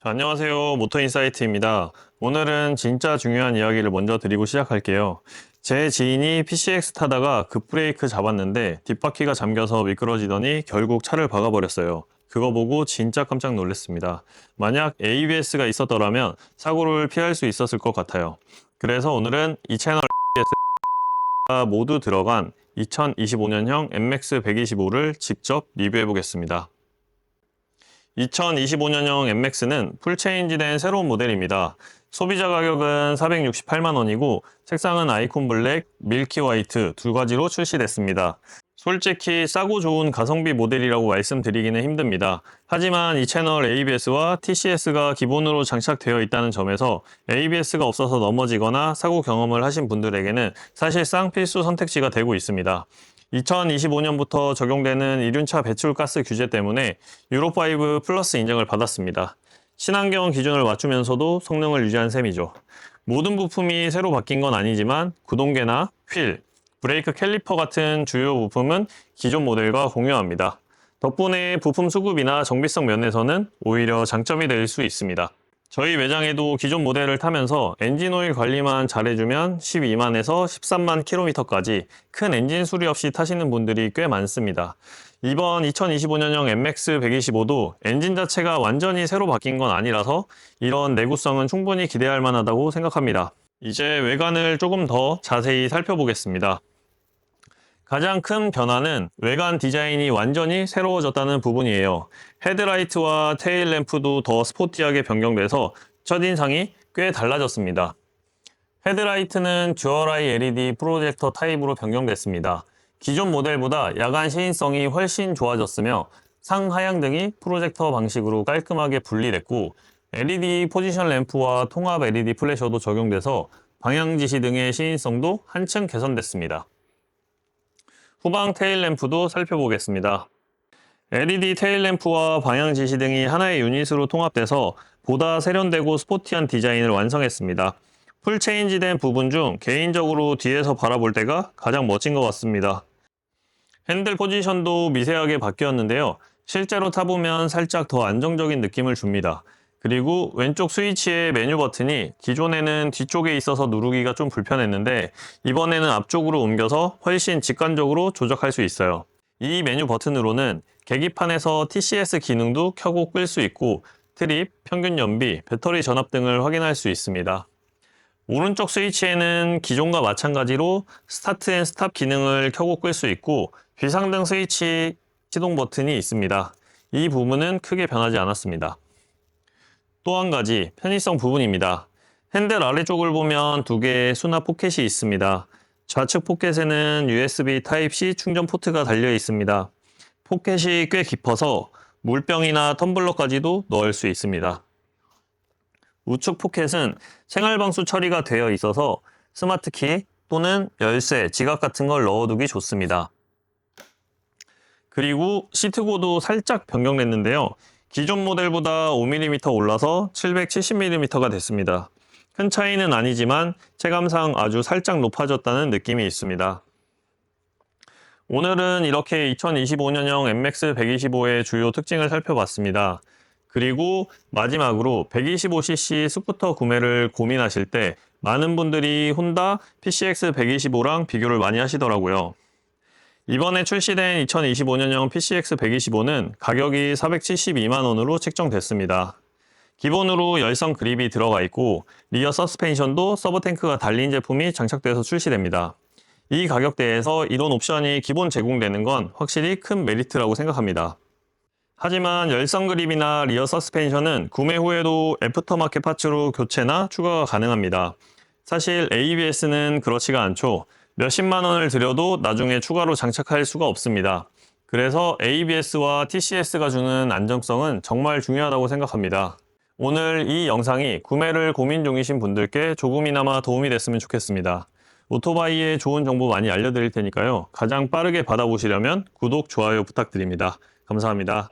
안녕하세요. 모터인사이트입니다. 오늘은 진짜 중요한 이야기를 먼저 드리고 시작할게요. 제 지인이 PCX 타다가 급브레이크 잡았는데 뒷바퀴가 잠겨서 미끄러지더니 결국 차를 박아버렸어요. 그거 보고 진짜 깜짝 놀랐습니다. 만약 ABS가 있었더라면 사고를 피할 수 있었을 것 같아요. 그래서 오늘은 이 채널 ABS가 모두 들어간 2025년형 MX 125를 직접 리뷰해 보겠습니다. 2025년형 MX는 풀체인지된 새로운 모델입니다. 소비자 가격은 468만 원이고 색상은 아이콘 블랙, 밀키 화이트 두 가지로 출시됐습니다. 솔직히 싸고 좋은 가성비 모델이라고 말씀드리기는 힘듭니다. 하지만 이 채널 ABS와 TCS가 기본으로 장착되어 있다는 점에서 ABS가 없어서 넘어지거나 사고 경험을 하신 분들에게는 사실상 필수 선택지가 되고 있습니다. 2025년부터 적용되는 이륜차 배출가스 규제 때문에 유로5 플러스 인정을 받았습니다. 친환경 기준을 맞추면서도 성능을 유지한 셈이죠. 모든 부품이 새로 바뀐 건 아니지만 구동계나 휠, 브레이크 캘리퍼 같은 주요 부품은 기존 모델과 공유합니다. 덕분에 부품 수급이나 정비성 면에서는 오히려 장점이 될 수 있습니다. 저희 매장에도 기존 모델을 타면서 엔진오일 관리만 잘해주면 12만에서 13만 킬로미터까지 큰 엔진 수리 없이 타시는 분들이 꽤 많습니다. 이번 2025년형 MX 125도 엔진 자체가 완전히 새로 바뀐 건 아니라서 이런 내구성은 충분히 기대할 만하다고 생각합니다. 이제 외관을 조금 더 자세히 살펴보겠습니다. 가장 큰 변화는 외관 디자인이 완전히 새로워졌다는 부분이에요. 헤드라이트와 테일 램프도 더 스포티하게 변경돼서 첫인상이 꽤 달라졌습니다. 헤드라이트는 듀얼아이 LED 프로젝터 타입으로 변경됐습니다. 기존 모델보다 야간 시인성이 훨씬 좋아졌으며 상하향 등이 프로젝터 방식으로 깔끔하게 분리됐고 LED 포지션 램프와 통합 LED 플래셔도 적용돼서 방향 지시 등의 시인성도 한층 개선됐습니다. 후방 테일 램프도 살펴보겠습니다. LED 테일 램프와 방향 지시 등이 하나의 유닛으로 통합돼서 보다 세련되고 스포티한 디자인을 완성했습니다. 풀 체인지된 부분 중 개인적으로 뒤에서 바라볼 때가 가장 멋진 것 같습니다. 핸들 포지션도 미세하게 바뀌었는데요. 실제로 타보면 살짝 더 안정적인 느낌을 줍니다. 그리고 왼쪽 스위치의 메뉴 버튼이 기존에는 뒤쪽에 있어서 누르기가 좀 불편했는데 이번에는 앞쪽으로 옮겨서 훨씬 직관적으로 조작할 수 있어요. 이 메뉴 버튼으로는 계기판에서 TCS 기능도 켜고 끌 수 있고 트립, 평균 연비, 배터리 전압 등을 확인할 수 있습니다. 오른쪽 스위치에는 기존과 마찬가지로 스타트 앤 스탑 기능을 켜고 끌 수 있고 비상등 스위치 시동 버튼이 있습니다. 이 부분은 크게 변하지 않았습니다. 또 한 가지 편의성 부분입니다. 핸들 아래쪽을 보면 두 개의 수납 포켓이 있습니다. 좌측 포켓에는 USB Type-C 충전 포트가 달려 있습니다. 포켓이 꽤 깊어서 물병이나 텀블러까지도 넣을 수 있습니다. 우측 포켓은 생활방수 처리가 되어 있어서 스마트키 또는 열쇠, 지갑 같은 걸 넣어두기 좋습니다. 그리고 시트고도 살짝 변경됐는데요. 기존 모델보다 5mm 올라서 770mm가 됐습니다. 큰 차이는 아니지만 체감상 아주 살짝 높아졌다는 느낌이 있습니다. 오늘은 이렇게 2025년형 MX 125의 주요 특징을 살펴봤습니다. 그리고 마지막으로 125cc 스쿠터 구매를 고민하실 때 많은 분들이 혼다 PCX 125랑 비교를 많이 하시더라고요. 이번에 출시된 2025년형 PCX 125는 가격이 472만 원으로 책정됐습니다. 기본으로 열선 그립이 들어가 있고 리어 서스펜션도 서브탱크가 달린 제품이 장착돼서 출시됩니다. 이 가격대에서 이런 옵션이 기본 제공되는 건 확실히 큰 메리트라고 생각합니다. 하지만 열선 그립이나 리어 서스펜션은 구매 후에도 애프터마켓 파츠로 교체나 추가가 가능합니다. 사실 ABS는 그렇지가 않죠. 몇십만 원을 들여도 나중에 추가로 장착할 수가 없습니다. 그래서 ABS와 TCS가 주는 안정성은 정말 중요하다고 생각합니다. 오늘 이 영상이 구매를 고민 중이신 분들께 조금이나마 도움이 됐으면 좋겠습니다. 오토바이의 좋은 정보 많이 알려드릴 테니까요. 가장 빠르게 받아보시려면 구독, 좋아요 부탁드립니다. 감사합니다.